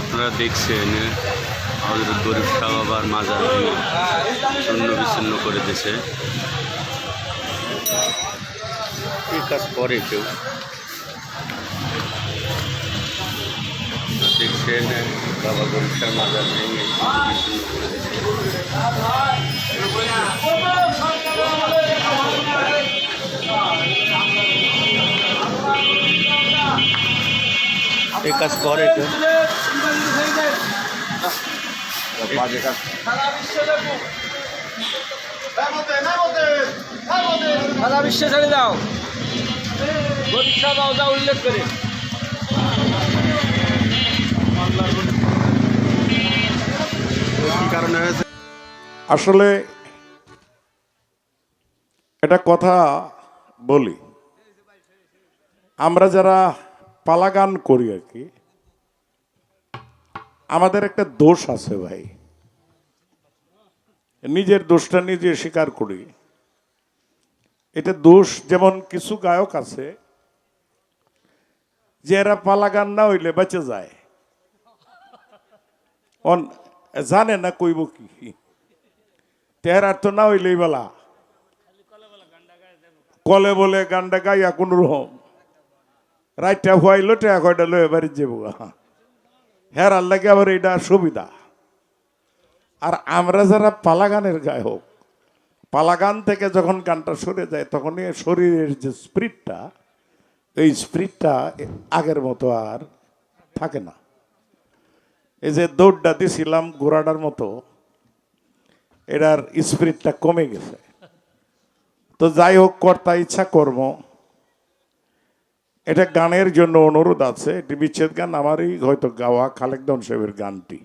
আপনারা দেখছেন আমাদের গরিব শাহ বাবার মাজার শূন্য বিচ্ছিন্ন করে দিয়েছে। এই কাজ করে কেউ? দেখছেন, বাবা গরিব মাজার বিচ্ছিন্ন করে এই কাজ করে কেউ বাজে কাজ সারা বিশ্বে ছেড়ে দাও। গরিষা দাও যা উল্লেখ করে। কারণে হয়েছে আসলে এটা কথা বলি। আমরা যারা পালাগান করি আর কি। আমাদের একটা দোষ আছে ভাই। নিজের দোষটা নিজে স্বীকার করি। এটা দোষ যেমন কিছু গায়ক আছে, যে এরা পালাগান না হইলে বেঁচে যায়। অন, জানে না কইব কি। তেহার তো না হইলেই বেলা। কলে বলে গানটা গাইয়া কোন রকম। রাইটটা হুয়াইলো টেয়া কয়টা লয়ে বাড়ি যাব হ্যাঁ আল্লাহকে আবার এটা সুবিধা। আর আমরা যারা পালা গানের গায়ক, পালাগান থেকে যখন গানটা সরে যায়, তখনই শরীরের যে স্পিরিটটা, এই স্পিরিটটা আগের মতো আর থাকে না। এই যে দৌড়টা দিছিলাম ঘোড়াটার মতো, এটার স্পিরিটটা কমে গেছে। তো যাই হোক, কর্তা ইচ্ছা কর্ম এটা গানের জন্য অনুরোধ আছে এটি বিচ্ছেদ গান, আমারই হয়তো গাওয়া খালেকদন সাহেবের গানটি।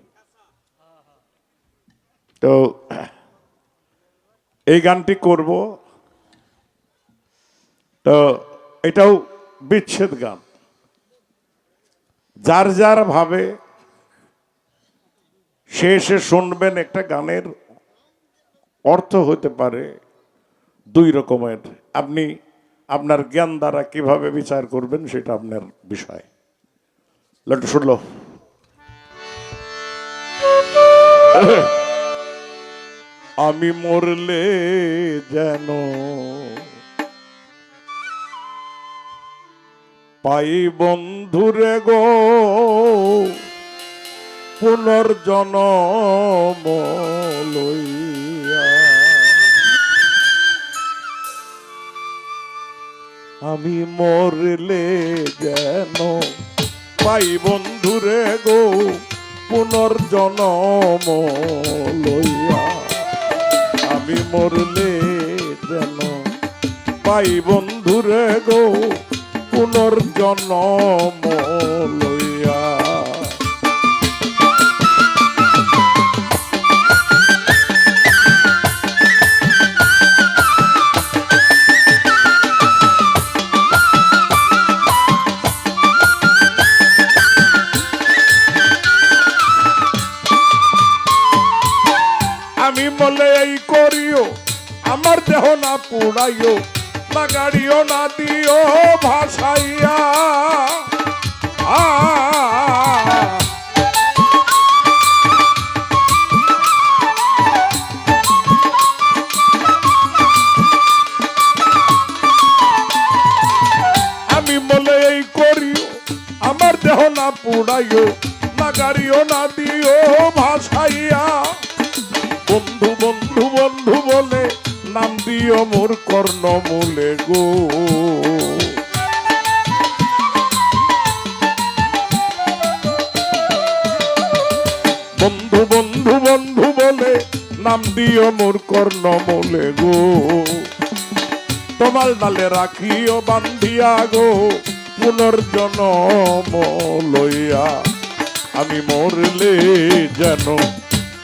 তো, এই গানটি করব। তো, এটাও বিচ্ছেদ গান। যার যার ভাবে সে এসে শুনবেন একটা গানের অর্থ হতে পারে দুই রকমের। আপনি আপনার জ্ঞান দ্বারা কীভাবে বিচার করবেন সেটা আপনার বিষয়। লটু শুনলো? আমি মরলে যেন পাই বন্ধুরে গো, পুনর্জনম লইয়া আমি মরলে যেন পাই বন্ধুরে গো পুনর্জনম লইয়া। আমি মরলে যেন পাই বন্ধুরে গো পুনর্জনম লইয়া। দেহ না পুড়াইও না গাড়িও না দিও ভাসাইয়া আমি বলে এই করিও আমার দেহ না পুড়াইও না গাড়িও না দিও ভাসাইয়া দিও মোর কর্ণ মূলে গো। বন্ধু বন্ধু বন্ধু বলে নাম দিও মোর কর্ণ মূলে গো। তোমার ডালে রাখিও বান্ধিয়া গো, পুনর্জনম লইয়া। আমি মরলে যেন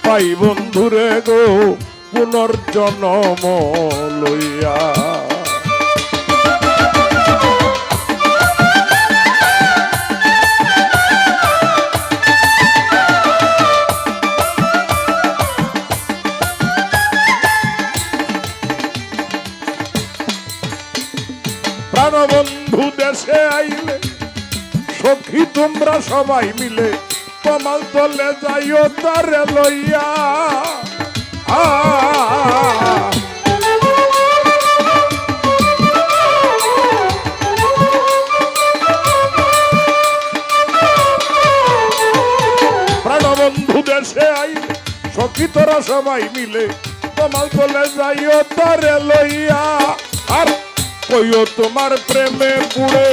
পাই বন্ধুরে গো পুনর্জনম লইয়া। প্রাণবন্ধু দেশে আইলে সখী তোমরা সবাই মিলে কমাল তলে যাইও তারে লইয়া। দেশে আইলে সখী তোরা সবাই মিলে তোমার চলে যাইও তারে লইয়া। আর কইও তোমার প্রেমে পুড়ে,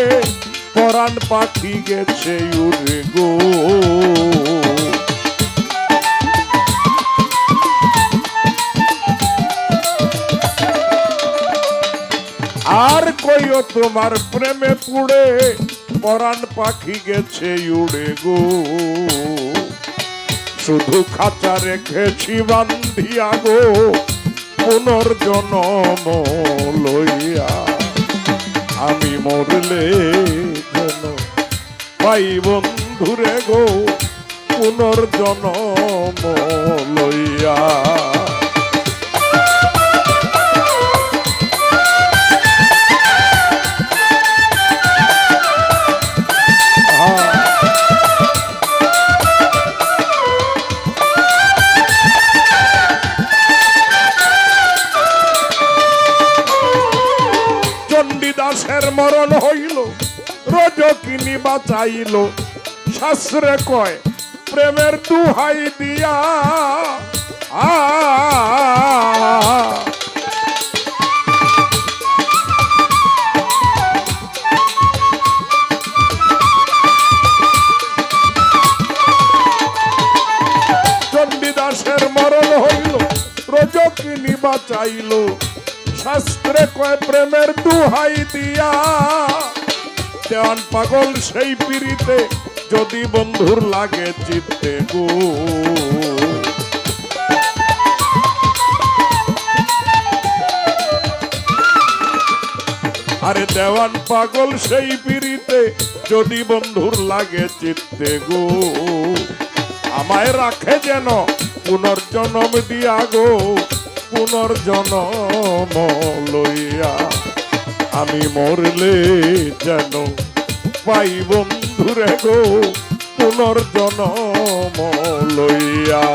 পরাণ পাখি গেছে উড়ে গো। তোমার প্রেমে পুড়ে পরাণ পাখি গেছে উড়ে গো। শুধু খাঁচা রেখেছি বান্ধিয়া গো, পুনর্জনম লইয়া। আমি মরলে যেন পাই বন্ধুরে গো, পুনর্জনম লইয়া। মরণ হইল, রজকিনী বাঁচাইল। শাস্ত্রে কয়, প্রেমের দুহাই দিয়া, আ চণ্ডীদাসের মরণ হইল, রজকিনী বাঁচাইল। শাস্ত্রে কয়, প্রেমের দুহাই দিয়া দেওয়ান পাগল সেই পিড়িতে যদি বন্ধুর লাগে চিত্তে গো। আরে দেওয়ান পাগল সেই পিড়িতে যদি বন্ধুর লাগে চিত্তে গো। আমায় রাখে যেন পুনর্জনম দিয়া গো। পুনর্জনম লইয়া আমি মরলে যেন পাই বন্ধুরে গো পুনর্জনম লইয়া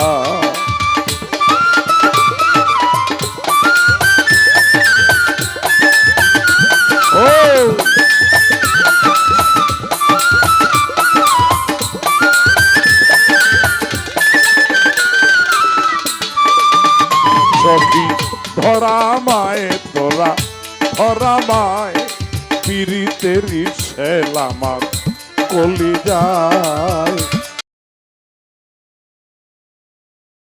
সখী ধরা মায়ে তোরা ধরা মায় পিরিতেরি সেলামার কলিজা